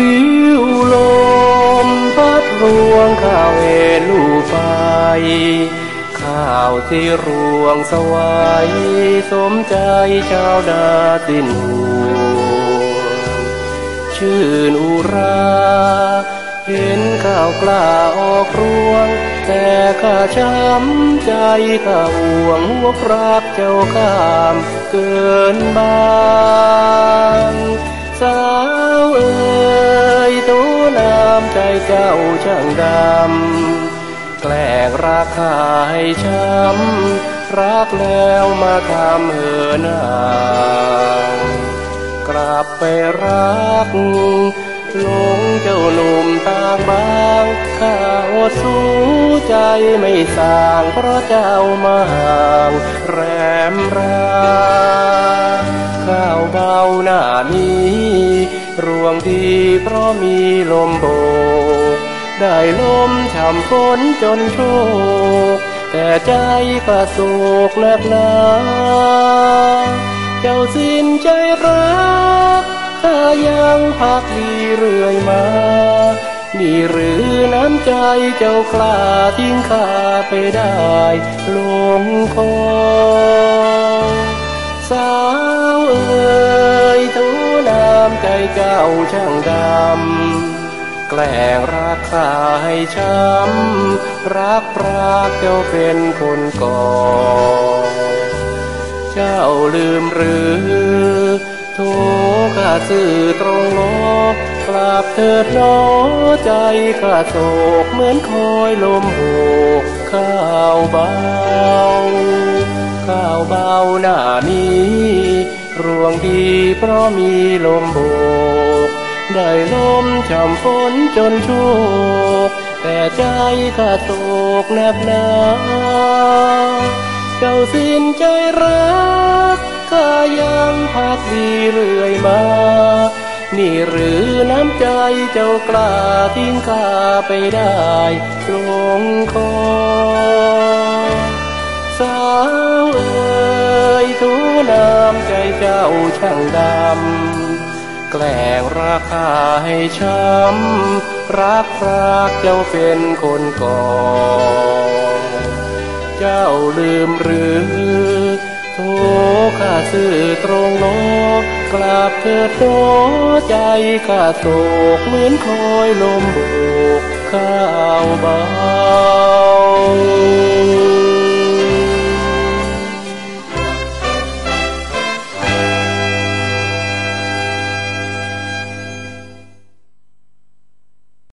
ลิ้วลมพัดรวงข้าวเอลูไปข้าวที่รวงสวายสมใจชาวนาสิ้นหัวชื่นอุรา เห็นข้าวกล้าออกรวง แต่ข้าช้ำใจข้าห่วงหัวพรักเจ้าข้ามเกินบา ใจเจ้าช่างดำ แกล้งรักข้าให้ช้ำ รักแล้วมาทำเหินห่างกลับไปรักหลงเจ้าหนุ่มต่างบางข้าอดสู้ใจไม่สางเพราะเจ้ามาห่างแรมราข้าวเบาหน้านี้ รวงดีเพราะมีลมโบ ได้ลมช่ำฝนจนโชกแต่ใจก็โศกหนักหนาเจ้าสิ้นใจรักข้ายังพักดีเรื่อยมานี่หรือน้ำใจเจ้ากล้าทิ้งข้าไปได้ลงคอสาวเอ๋ยทูน้ำใจเจ้าช่างดำ แกล้งรักข้าให้ช้ำรักรักเจ้าเป็นคนก่อ เจ้าลืมหรือโทข้าสื่อตรงโลกกลับเถิดน้อใจข้าโศกเหมือนคอยลมโบกข้าวเบา ข้าวเบาหน้านี้ รวงดีเพราะมีลมโบก ได้ลมช่ำฝนจนโชกแต่ใจข้าโศกหนักหนาเจ้าสิ้นใจรักข้ายังพักดีเรื่อยมา นี่หรือน้ำใจเจ้ากล้าทิ้งข้าไปได้ลงคอสาวเอ๋ยทูน้ำใจเจ้าช่างดำ แกล้งราคาให้ช้ำรักรักเจ้าเป็นคนก่อ เจ้าลืมหรือโทข้าสื่อตรงโลกกลับเถิดโตใจข้าโศกเหมือนคอยลมโบกข้าวบา